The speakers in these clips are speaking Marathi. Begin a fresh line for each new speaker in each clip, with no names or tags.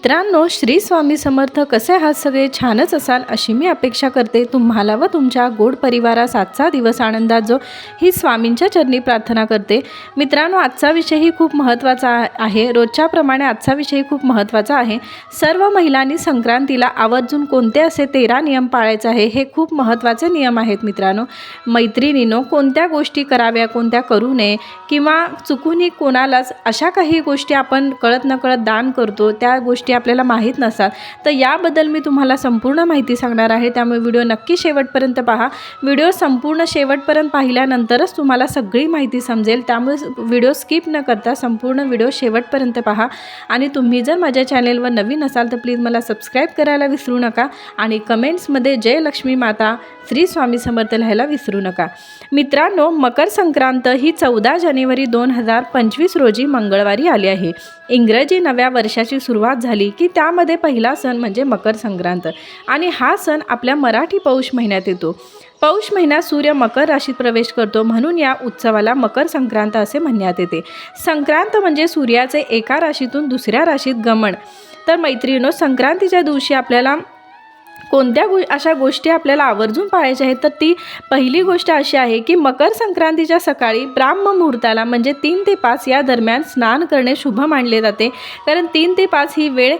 मित्रांनो श्री स्वामी समर्थ कसे आहात सगळे? छानच असाल अशी मी अपेक्षा करते. तुम्हाला व तुमच्या गोड परिवारास आजचा दिवस आनंदात जो ही स्वामींच्या चरणी प्रार्थना करते. मित्रांनो आजचा विषयही खूप महत्त्वाचा आहे. रोजच्याप्रमाणे आजचा विषयही खूप महत्त्वाचा आहे. सर्व महिलांनी संक्रांतीला आवर्जून कोणते असे तेरा नियम पाळायचे आहे हे खूप महत्त्वाचे नियम आहेत मित्रांनो. मैत्रिणीनो कोणत्या गोष्टी कराव्या कोणत्या करू नये किंवा चुकूनही कोणालाच अशा काही गोष्टी आपण कळत नकळत दान करतो त्या गोष्टी आपल्याला माहीत नसतात. तर याबद्दल मी तुम्हाला संपूर्ण माहिती सांगणार आहे. त्यामुळे व्हिडिओ नक्की शेवटपर्यंत पहा. व्हिडिओ संपूर्ण शेवटपर्यंत पाहिल्यानंतरच तुम्हाला सगळी माहिती समजेल. त्यामुळे व्हिडिओ स्किप न करता संपूर्ण व्हिडिओ शेवटपर्यंत पहा. आणि तुम्ही जर माझ्या चॅनेलवर नवीन असाल तर प्लीज मला सबस्क्राईब करायला विसरू नका. आणि कमेंट्समध्ये जय लक्ष्मी माता श्री स्वामी समर्थ लिहायला विसरू नका. मित्रांनो मकर संक्रांत ही चौदा जानेवारी दोन हजार पंचवीस रोजी मंगळवारी आली आहे. इंग्रजी नव्या वर्षाची सुरुवात झाली की त्यामध्ये पहिला सण म्हणजे मकर संक्रांत. आणि हा सण आपल्या मराठी पौष महिन्यात येतो. पौष महिन्यात सूर्य मकर राशीत प्रवेश करतो म्हणून या उत्सवाला मकर संक्रांत असे म्हणण्यात येते. संक्रांत म्हणजे सूर्याचे एका राशीतून दुसऱ्या राशीत गमन. तर मैत्रिणो संक्रांतीच्या दिवशी आपल्याला कोणत्या गो अशा गोष्टी आपल्याला आवर्जून पाळायच्या आहेत? तर ती पहिली गोष्ट अशी आहे की मकर संक्रांतीच्या सकाळी ब्राह्म मुहूर्ताला म्हणजे तीन ते पाच या दरम्यान स्नान करणे शुभ मानले जाते. कारण तीन ते पाच ही वेळ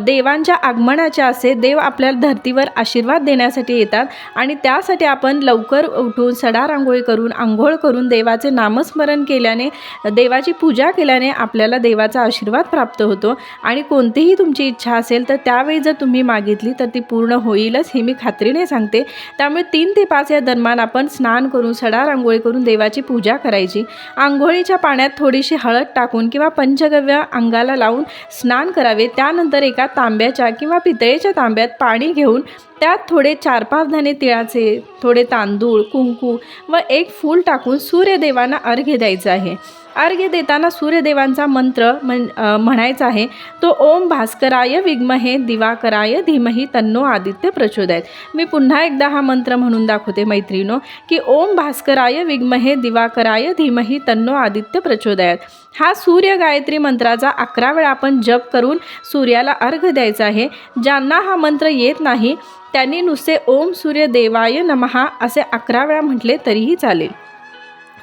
देवांच्या आगमनाच्या असे देव आपल्याला धर्तीवर आशीर्वाद देण्यासाठी येतात आणि त्यासाठी आपण लवकर उठून सडा रांगोळी करून आंघोळ करून देवाचे नामस्मरण केल्याने देवाची पूजा केल्याने आपल्याला देवाचा आशीर्वाद प्राप्त होतो. आणि कोणतीही तुमची इच्छा असेल तर त्यावेळी जर तुम्ही मागितली तर ती पूर्ण होईलच हे मी खात्रीने सांगते. त्यामुळे तीन ते पाच या दरम्यान आपण स्नान करून सडा रांगोळी करून देवाची पूजा करायची. आंघोळीच्या पाण्यात थोडीशी हळद टाकून किंवा पंचगव्य अंगाला लावून स्नान करावे. त्यानंतर एका तांब्याच्या किंवा पितळेच्या तांब्यात पाणी घेऊन त्यात थोडे चार पाच दाणे तिळाचे थोडे तांदूळ कुंकू व एक फूल टाकून सूर्यदेवांना अर्घ्य द्यायचं आहे. अर्घ्य देताना सूर्यदेवांचा मंत्र म्हण म्हणायचा आहे तो ओम भास्कराय विग्महे दिवाकराय धीमही तन्नो आदित्य प्रचोदयत. मी पुन्हा एकदा हा मंत्र म्हणून दाखवते मैत्रिणो की ओम भास्कराय विग्महे दिवाकराय धीमही तन्नो आदित्य प्रचोदयात. हा सूर्य गायत्री मंत्राचा अकरा वेळा आपण जप करून सूर्याला अर्घ द्यायचा आहे. ज्यांना हा मंत्र येत नाही त्यांनी नुसते ओम सूर्य देवाय नमहा असे अकरा वेळा म्हटले तरीही चालेल.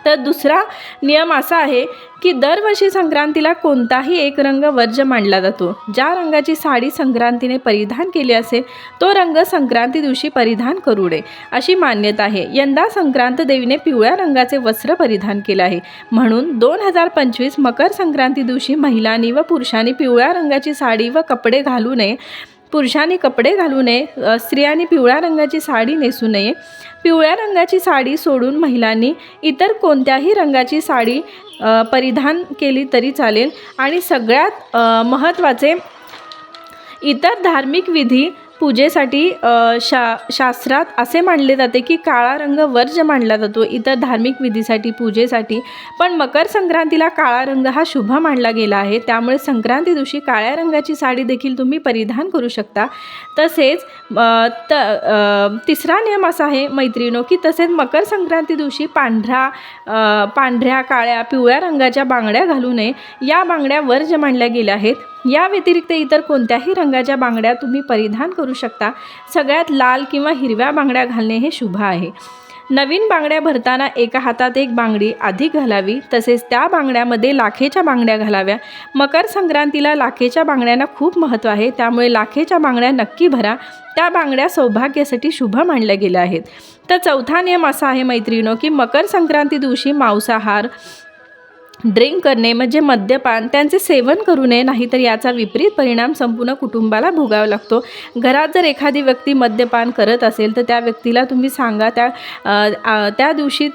तर दुसरा नियम असा आहे की दरवर्षी संक्रांतीला कोणताही एक रंग वर्ज्य मानला जातो. ज्या रंगाची साडी संक्रांतीने परिधान केली असेल तो रंग संक्रांती दिवशी परिधान करू नये. अशी मान्यता आहे. यंदा संक्रांत देवीने पिवळ्या रंगाचे वस्त्र परिधान केले आहे. म्हणून दोन हजार पंचवीस मकर संक्रांती दिवशी महिलांनी व पुरुषांनी पिवळ्या रंगाची साडी व कपडे घालू नये. पुरुषांनी कपडे घालू नये स्त्रियांनी पिवळ्या रंगाची साडी नेसू नये. पिवळ्या रंगाची साडी सोडून महिलांनी इतर कोणत्याही रंगाची साडी परिधान केली तरी चालेल. आणि सगळ्यात महत्त्वाचे इतर धार्मिक विधी पूजेसाठी शा शास्त्रात असे मानले जाते की काळा रंग वर्ज्य मानला जातो इतर धार्मिक विधीसाठी पूजेसाठी. पण मकर संक्रांतीला काळा रंग हा शुभ मानला गेला आहे त्यामुळे संक्रांती दिवशी काळ्या रंगाची साडी देखील तुम्ही परिधान करू शकता. तसेच त तिसरा नियम असा आहे मैत्रिणो की तसेच मकर संक्रांती दिवशी पांढरा पांढऱ्या काळ्या पिवळ्या रंगाच्या बांगड्या घालू नये. या बांगड्या वर्ज्य मानल्या गेल्या आहेत. या व्यतिरिक्त इतर कोणत्याही रंगाच्या बांगड्या तुम्ही परिधान करू शकता. सगळ्यात लाल किंवा हिरव्या बांगड्या घालणे हे शुभ आहे. नवीन बांगड्या भरताना एका हातात एक बांगडी अधिक घालावी तसेच त्या बांगड्यामध्ये लाखेच्या बांगड्या घालाव्या. मकर संक्रांतीला लाखेच्या बांगड्यांना खूप महत्त्व आहे त्यामुळे लाखेच्या बांगड्या नक्की भरा. त्या बांगड्या सौभाग्यासाठी शुभ मानल्या गेल्या आहेत. तर चौथा नियम असा आहे मैत्रिणो की मकर संक्रांती दिवशी मांसाहार ड्रिंक करणे म्हणजे मद्यपान त्यांचे सेवन करू नये नाहीतर याचा विपरीत परिणाम संपूर्ण कुटुंबाला भोगावा लागतो. घरात जर एखादी व्यक्ती मद्यपान करत असेल तर त्या व्यक्तीला तुम्ही सांगा त्या त्या दिवशी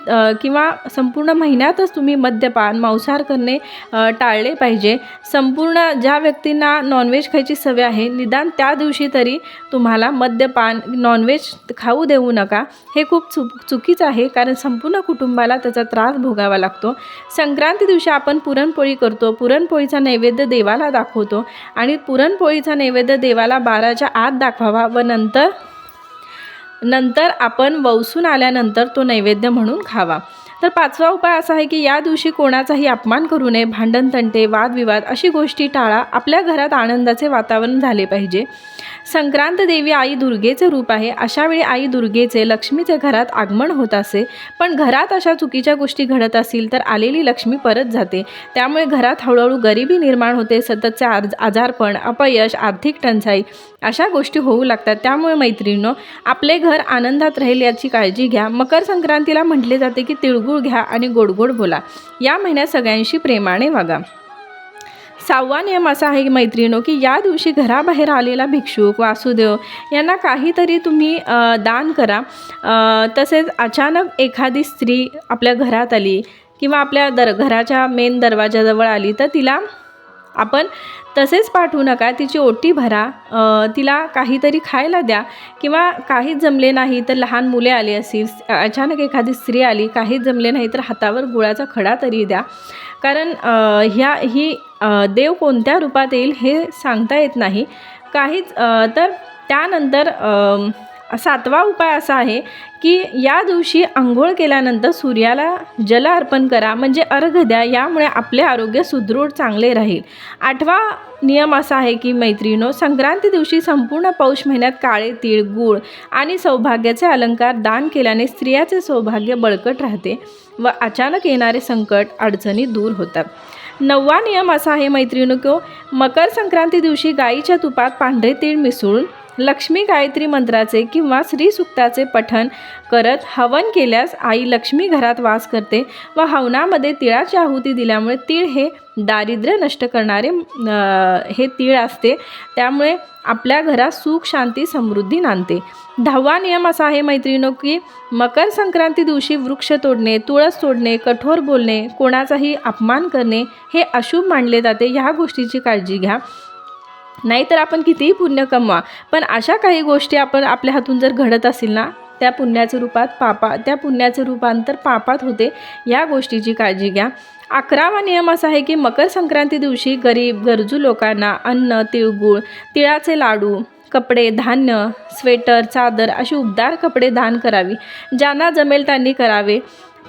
किंवा संपूर्ण महिन्यातच तुम्ही मद्यपान मांसाहार करणे टाळले पाहिजे. संपूर्ण ज्या व्यक्तींना नॉनव्हेज खायची सवय आहे निदान त्या दिवशी तरी तुम्हाला मद्यपान नॉनव्हेज खाऊ देऊ नका. हे खूप चुक चुकीचं आहे कारण संपूर्ण कुटुंबाला त्याचा त्रास भोगावा लागतो. संक्रांती दिवशी आपण पुरणपोळी करतो. पुरणपोळीचा नैवेद्य देवाला दाखवतो आणि पुरणपोळीचा नैवेद्य देवाला बाराच्या आत दाखवावा व नंतर नंतर आपण ववसून आल्यानंतर तो नैवेद्य म्हणून खावा. तर पाचवा उपाय असा आहे की या दिवशी कोणाचाही अपमान करू नये भांडण तंटे वादविवाद अशी गोष्टी टाळा. आपल्या घरात आनंदाचे वातावरण झाले पाहिजे. संक्रांत देवी आई दुर्गेचे रूप आहे. अशावेळी आई दुर्गेचे लक्ष्मीचे घरात आगमन होत असे. पण घरात अशा चुकीच्या गोष्टी घडत असतील तर आलेली लक्ष्मी परत जाते. त्यामुळे घरात हळूहळू गरिबी निर्माण होते. सततचे आज आजारपण अपयश आर्थिक टंचाई अशा गोष्टी होऊ लागतात. त्यामुळे मैत्रिणींनो आपले घर आनंदात राहील याची काळजी घ्या. मकर संक्रांतीला म्हटले जाते की तिळगुळ घ्या आणि गोडगोड बोला. या महिन्यात सगळ्यांशी प्रेमाने वागा. सहावा नियम असा आहे की मैत्रिणो की या दिवशी घराबाहेर आलेला भिक्षुक वासुदेव यांना काहीतरी तुम्ही दान करा. तसेच अचानक एखादी स्त्री आपल्या घरात आली किंवा आपल्या दर घराच्या मेन दरवाजाजवळ आली तर तिला आपण तसेच पाठवू नका तिची ओटी भरा तिला काहीतरी खायला द्या किंवा काहीच जमले नाही तर लहान मुले आली असतील अचानक एखादी स्त्री आली काहीच जमले नाही तर हातावर गुळाचा खडा तरी द्या. कारण ह्या ही देव कोणत्या रूपात येईल हे सांगता येत नाही. काहीच तर त्यानंतर सातवा उपाय असा आहे की या दिवशी आंघोळ केल्यानंतर सूर्याला जल अर्पण करा म्हणजे अर्घ द्या यामुळे आपले आरोग्य सुदृढ चांगले राहील. आठवा नियम असा आहे की मैत्रिणो संक्रांती दिवशी संपूर्ण पौष महिन्यात काळे तीळ गूळ आणि सौभाग्याचे अलंकार दान केल्याने स्त्रियाचे सौभाग्य बळकट राहते व अचानक येणारे संकट अडचणी दूर होतात. नववा नियम असा आहे मैत्रिणो की मकर संक्रांती दिवशी गाईच्या तुपात पांढरे तीळ मिसळून लक्ष्मी गायत्री मंत्राचे किंवा श्रीसुक्ताचे पठण करत हवन केल्यास आई लक्ष्मी घरात वास करते व हवनामध्ये तिळाची आहुती दिल्यामुळे तीळ हे दारिद्र्य नष्ट करणारे हे तीळ असते. त्यामुळे आपल्या घरात सुख शांती समृद्धी नांदते. दहावा नियम असा आहे मैत्रिणो की मकर संक्रांती दिवशी वृक्ष तोडणे तुळस तोडणे कठोर बोलणे कोणाचाही अपमान करणे हे अशुभ मानले जाते. ह्या गोष्टीची काळजी घ्या. नाहीतर आपण कितीही पुण्य कमवा पण अशा काही गोष्टी आपण आपल्या हातून जर घडत असेल ना त्या पुण्याचं रूपात पापा त्या पुण्याचं रूपांतर पापात होते या गोष्टीची काळजी घ्या. अकरावा नियम असा आहे की मकर संक्रांती दिवशी गरीब गरजू लोकांना अन्न तिळगुळ तिळाचे लाडू कपडे धान्य स्वेटर चादर अशी उबदार कपडे दान करावी ज्यांना जमेल त्यांनी करावे.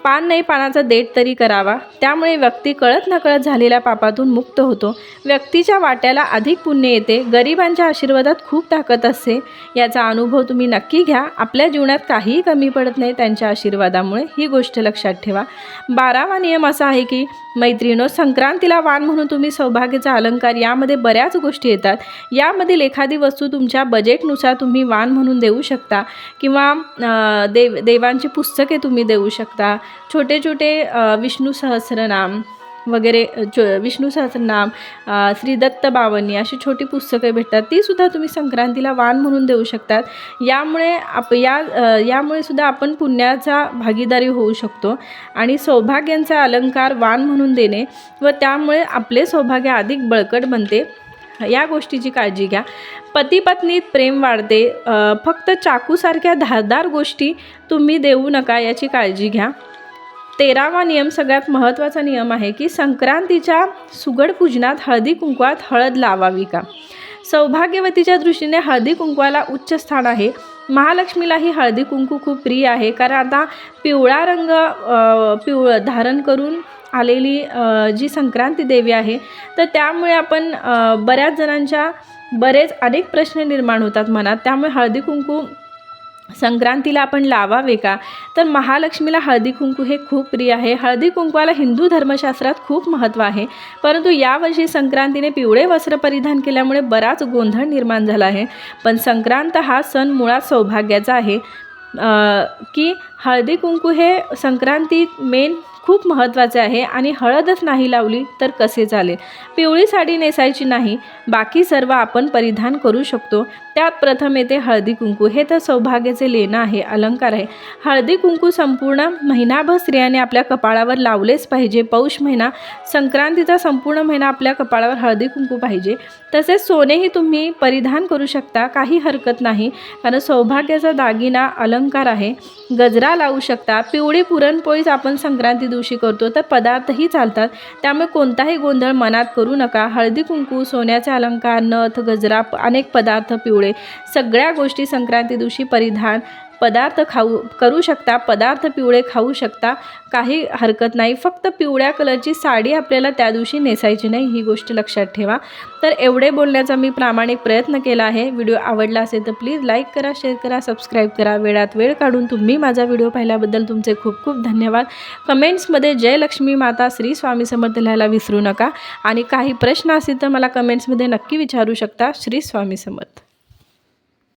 पान नाही पानाचा देठ तरी करावा. त्यामुळे व्यक्ती कळत नकळत झालेल्या पापातून मुक्त होतो. व्यक्तीच्या वाट्याला अधिक पुण्य येते. गरिबांच्या आशीर्वादात खूप ताकद असते. याचा अनुभव तुम्ही नक्की घ्या. आपल्या जीवनात काहीही कमी पडत नाही त्यांच्या आशीर्वादामुळे. ही गोष्ट लक्षात ठेवा. बारावा नियम असा आहे की मैत्रिणो संक्रांतीला वाण म्हणून तुम्ही सौभाग्याचा अलंकार यामध्ये बऱ्याच गोष्टी येतात. यामधील एखादी वस्तू तुमच्या बजेटनुसार तुम्ही वाण म्हणून देऊ शकता किंवा देव देवांची पुस्तके तुम्ही देऊ शकता. छोटे छोटे विष्णू सहस्रनाम वगैरे चो विष्णू सहस्रनाम श्रीदत्त श्री दत्त अशी छोटी पुस्तके भेटतात. तीसुद्धा तुम्ही संक्रांतीला वाण म्हणून देऊ शकतात. यामुळे आप या यामुळे सुद्धा आपण पुण्याचा भागीदारी होऊ शकतो आणि सौभाग्यांचा अलंकार वाण म्हणून देणे व त्यामुळे आपले सौभाग्य अधिक बळकट बनते. या गोष्टीची काळजी घ्या. पती पत्नीत प्रेम वाढते. फक्त चाकूसारख्या धारदार गोष्टी तुम्ही देऊ नका याची काळजी घ्या. तेरावा नियम सगळ्यात महत्त्वाचा नियम आहे की संक्रांतीच्या सुगड पूजनात हळदी कुंकवात हळद लावावी का? सौभाग्यवतीच्या दृष्टीने हळदी कुंकवाला उच्च स्थान आहे. महालक्ष्मीलाही हळदी कुंकू खूप प्रिय आहे. कारण आता पिवळा रंग अ, पिवळ धारण करून आलेली जी संक्रांती देवी आहे तर त्यामुळे आपण बऱ्याच जणांच्या बरेच अनेक प्रश्न निर्माण होतात मनात. त्यामुळे हळदी कुंकू संक्रांतीला आपण लावावे का? तर महालक्ष्मीला हळदी कुंकू हे खूप प्रिय आहे. हळदी कुंकवाला हिंदू धर्मशास्त्रात खूप महत्त्व आहे. परंतु यावर्षी संक्रांतीने पिवळे वस्त्र परिधान केल्यामुळे बराच गोंधळ निर्माण झाला आहे. पण संक्रांत हा सण मुळात सौभाग्याचा आहे. की हळदी कुंकू हे संक्रांतीत मेन खूप महत्त्वाचे आहे आणि हळदच नाही लावली तर कसे चालेल? पिवळी साडी नेसायची नाही बाकी सर्व आपण परिधान करू शकतो. त्यात प्रथम येते हळदी कुंकू. हे तर सौभाग्याचे लेणं आहे अलंकार आहे. हळदी कुंकू संपूर्ण महिनाभर स्त्रियांनी आपल्या कपाळावर लावलेच पाहिजे. पौष महिना संक्रांतीचा संपूर्ण महिना आपल्या कपाळावर हळदी कुंकू पाहिजे. तसेच सोनेही तुम्ही परिधान करू शकता काही हरकत नाही. कारण सौभाग्याचा दागिना अलंकार आहे. गजरा लावू शकता. पिवळी पुरणपोळीच आपण संक्रांती दिवशी करतो तर पदार्थही चालतात. त्यामुळे कोणताही गोंधळ मनात करू नका. हळदी कुंकू सोन्याचे अलंकार नथ गजरा अनेक पदार्थ पिवळे सगळ्या गोष्टी संक्रांती दिवशी परिधान पदार्थ खाऊ करू शकता पदार्थ पिवळे खाऊ शकता काही हरकत नाही. फक्त पिवळ्या कलरची साडी आपल्याला त्या दिवशी नेसायची नाही ही गोष्ट लक्षात ठेवा. तर एवढे बोलण्याचा मी प्रामाणिक प्रयत्न केला आहे. व्हिडिओ आवडला असेल तर प्लीज लाईक करा शेअर करा सबस्क्राईब करा. वेळात वेळ काढून तुम्ही माझा व्हिडिओ पाहिल्याबद्दल तुमचे खूप खूप धन्यवाद. कमेंट्समध्ये जय लक्ष्मी माता श्री स्वामी समर्थ लिहायला विसरू नका. आणि काही प्रश्न असतील तर मला कमेंट्समध्ये नक्की विचारू शकता. श्री स्वामी समर्थ.